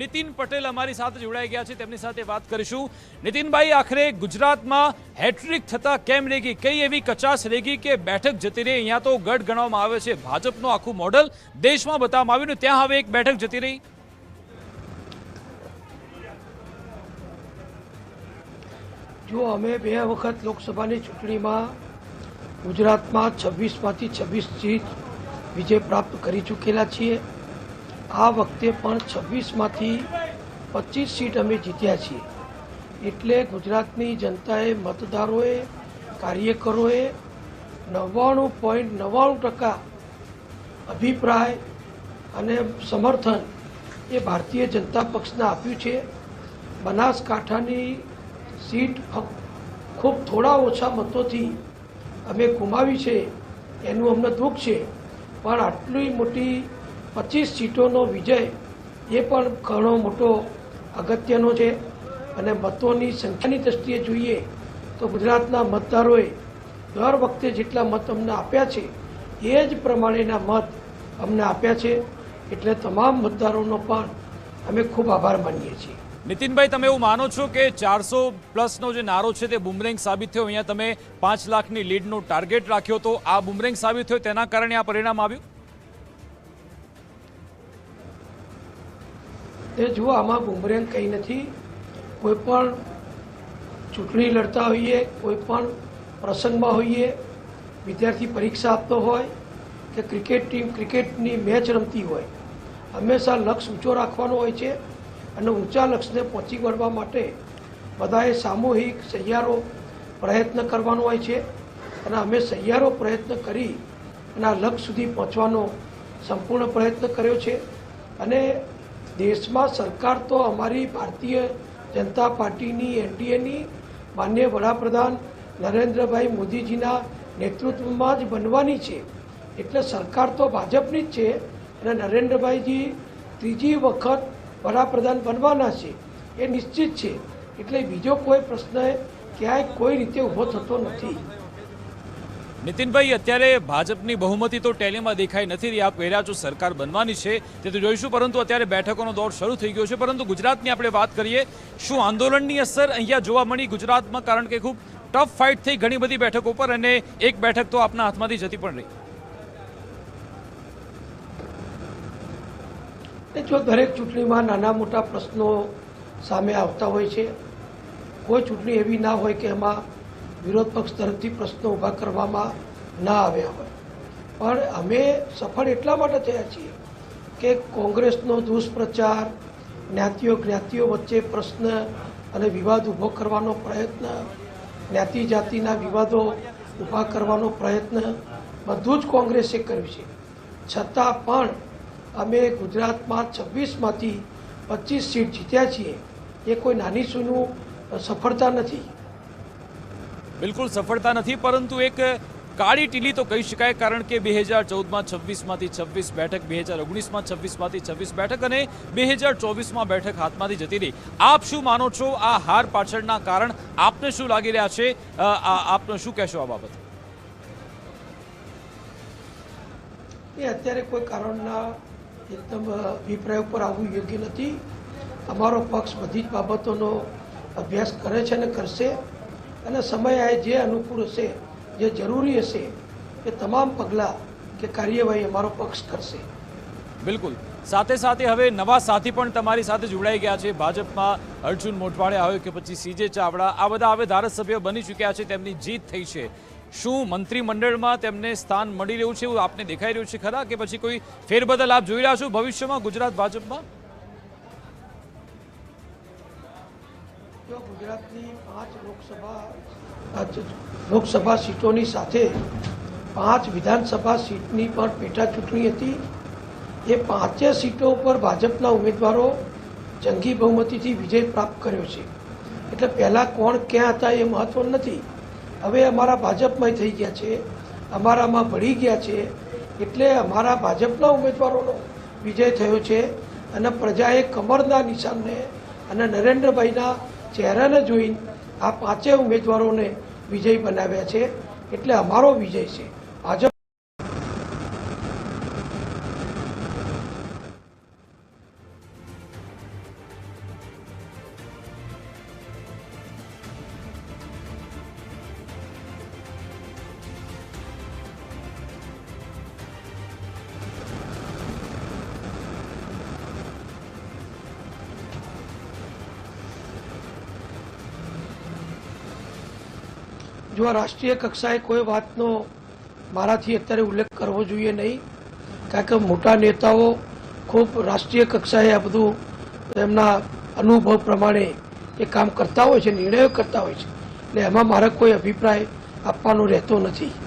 નીતિન પટેલ અમારી સાથે જોડાઈ ગયા છે. તેમની સાથે વાત કરીશું. નીતિનભાઈ, આખરે ગુજરાતમાં હેટ્રિક થતા કેમ રહી ગઈ કઈ એવી કચાશ રહી ગઈ કે બેઠક જતી રહી? અહીંયા તો ગઢ ગણવામાં આવે છે. ભાજપનું આખું મોડલ દેશમાં બતાવવામાં આવ્યું ને ત્યાં હવે એક બેઠક જતી રહી. જો અમે બે વખત લોકસભાની ચૂંટણીમાં ગુજરાતમાં છવ્વીસમાંથી છવ્વીસ સીટ વિજય પ્રાપ્ત કરી ચૂકેલા છીએ આ વખતે પણ છવ્વીસમાંથી પચીસ સીટ અમે જીત્યા છીએ. એટલે ગુજરાતની જનતાએ મતદારોએ, કાર્યકરોએ નવ્વાણું પોઈન્ટ નવ્વાણું ટકા અભિપ્રાય અને સમર્થન એ ભારતીય જનતા પક્ષને આપ્યું છે. બનાસકાંઠાની સીટ ખૂબ થોડા ઓછા મતોથી અમે ગુમાવી છે. એનું અમને દુઃખ છે. પણ આટલી મોટી પચીસ સીટોનો વિજય એ પણ ઘણો મોટો અગત્યનો છે અને મતોની સંખ્યાની દ્રષ્ટિએ જોઈએ તો ગુજરાતના મતદારોએ દર વખતે જેટલા મત અમને આપ્યા છે, એ જ પ્રમાણેના મત અમને આપ્યા છે. એટલે તમામ મતદારોનો પણ અમે ખૂબ આભાર માનીએ છીએ. નીતિનભાઈ, તમે એવું માનો છો કે ચારસો પ્લસનો જે નારો છે તે બુમરેંગ સાબિત થયો? અહીંયા તમે પાંચ લાખની લીડનો ટાર્ગેટ રાખ્યો તો આ બુમરેંગ સાબિત થયો, તેના કારણે આ પરિણામ આવ્યું? તે જુઓ, આમાં બુમરેંગ કંઈ નથી. કોઈ પણ ચૂંટણી લડતા હોઈએ, કોઈ પણ પ્રસંગમાં હોઈએ, વિદ્યાર્થી પરીક્ષા આપતો હોય કે ક્રિકેટ ટીમ ક્રિકેટની મેચ રમતી હોય, હંમેશા લક્ષ્ય ઊંચો રાખવાનો હોય છે અને ઊંચા લક્ષ્યને પહોંચી વળવા માટે બધાએ સામૂહિક સહિયારો પ્રયત્ન કરવાનો હોય છે અને અમે સહિયારો પ્રયત્ન કરી અને આ લક્ષ્ય સુધી પહોંચવાનો સંપૂર્ણ પ્રયત્ન કર્યો છે અને દેશમાં સરકાર તો અમારી ભારતીય જનતા પાર્ટીની, એનડીએની, માન્ય વડાપ્રધાન નરેન્દ્રભાઈ મોદીજીના નેતૃત્વમાં જ બનવાની છે. એટલે સરકાર તો ભાજપની જ છે અને નરેન્દ્રભાઈજી ત્રીજી વખત વડાપ્રધાન બનવાના છે. એ નિશ્ચિત છે. એટલે બીજો કોઈ પ્રશ્ન ક્યાંય કોઈ રીતે ઊભો થતો નથી. નીતિનભાઈ, અત્યારે ભાજપની બહુમતી તો ટેલીમાં દેખાઈ નથી રહી. આપ કહી રહ્યા સરકાર બનવાની છે તે તો જોઈશું, પરંતુ અત્યારે બેઠકોનો દોર શરૂ થઈ ગયો છે. પરંતુ ગુજરાતની આપણે વાત કરીએ, શું આંદોલનની અસર અહીંયા જોવા મળી ગુજરાતમાં? કારણ કે ખૂબ ટફ ફાઇટ થઈ ઘણી બધી બેઠકો પર અને એક બેઠક તો આપના હાથમાંથી જતી પણ રહી. જો દરેક ચૂંટણીમાં નાના મોટા પ્રશ્નો સામે આવતા હોય છે, કોઈ ચૂંટણી એવી ના હોય કે એમાં વિરોધ પક્ષ તરફથી પ્રશ્નો ઊભા કરવામાં ના આવ્યા હોય. પણ અમે સફળ એટલા માટે થયા છીએ કે કોંગ્રેસનો દુષ્પ્રચાર, જ્ઞાતિઓ જ્ઞાતિઓ વચ્ચે પ્રશ્ન અને વિવાદ ઊભો કરવાનો પ્રયત્ન, જ્ઞાતિ જાતિના વિવાદો ઊભા કરવાનો પ્રયત્ન બધું જ કોંગ્રેસે કર્યું છે. છતાં પણ અમે ગુજરાતમાં છવ્વીસમાંથી પચીસ સીટ જીત્યા છીએ. એ કોઈ નાની સૂનું સફળતા નથી. બિલકુલ સફળતા નથી, પરંતુ એક કાળી ટીલી તો કહી શકાય, કારણ કે બે હજાર ચૌદમાં છવ્વીસમાંથી છવ્વીસ બેઠક, બે હજાર ઓગણીસમાં છવ્વીસમાંથી છવ્વીસ બેઠક અને બે હજાર ચોવીસમાં બેઠક હાથમાંથી જતી રહી. આપ શું માનો છો? આ હાર પાછળના કારણ આપને શું લાગી રહ્યા છે? આપને શું કહેશો આ બાબત? એ અત્યારે કોઈ કારણના એકદમ અભિપ્રાય ઉપર આવવું યોગ્ય નથી. અમારો પક્ષ બધી જ બાબતોનો અભ્યાસ કરે છે અને કરશે. અને સમય જે અનુકૂળ હશે, જે જરૂરી હશે, એ તમામ પગલાં કે કાર્યવાહી અમારો પક્ષ કરશે. બિલકુલ. સાથે સાથે હવે નવા સાથી પણ તમારી સાથે જોડાઈ ગયા છે. ભાજપમાં અર્જુન મોઢવાડે આવ્યો કે પછી સીજે ચાવડા, આ બધા હવે ધારાસભ્ય બની ચૂક્યા છે, તેમની જીત થઈ છે. શું મંત્રીમંડળમાં તેમને સ્થાન મળી રહ્યું છે એવું આપને દેખાઈ રહ્યું છે ખરા? કે પછી કોઈ ફેરબદલ આપ જોઈ રહ્યા છો? ભવિષ્યમાં ગુજરાત ભાજપમાં? જો ગુજરાતની પાંચ લોકસભા લોકસભા સીટોની સાથે પાંચ વિધાનસભા સીટની પણ પેટા ચૂંટણી હતી. એ પાંચે સીટો ઉપર ભાજપના ઉમેદવારો જંગી બહુમતીથી વિજય પ્રાપ્ત કર્યો છે. એટલે પહેલાં કોણ ક્યાં હતા એ મહત્વ નથી. હવે અમારા ભાજપમાં થઈ ગયા છે, અમારામાં ભળી ગયા છે, એટલે અમારા ભાજપના ઉમેદવારોનો વિજય થયો છે અને પ્રજાએ કમરના નિશાનને અને નરેન્દ્રભાઈના ચહેરાને જોઈ આ પાંચે ઉમેદવારોને વિજય બનાવ્યા છે. એટલે અમારો વિજય છે. ભાજપ જો રાષ્ટ્રીય કક્ષાએ કોઈ વાતનો મારાથી અત્યારે ઉલ્લેખ કરવો જોઈએ નહીં, કારણ કે મોટા નેતાઓ ખૂબ રાષ્ટ્રીય કક્ષાએ આ બધું એમના અનુભવ પ્રમાણે એ કામ કરતા હોય છે, નિર્ણયો કરતા હોય છે. એટલે એમાં મારે કોઈ અભિપ્રાય આપવાનો રહેતો નથી.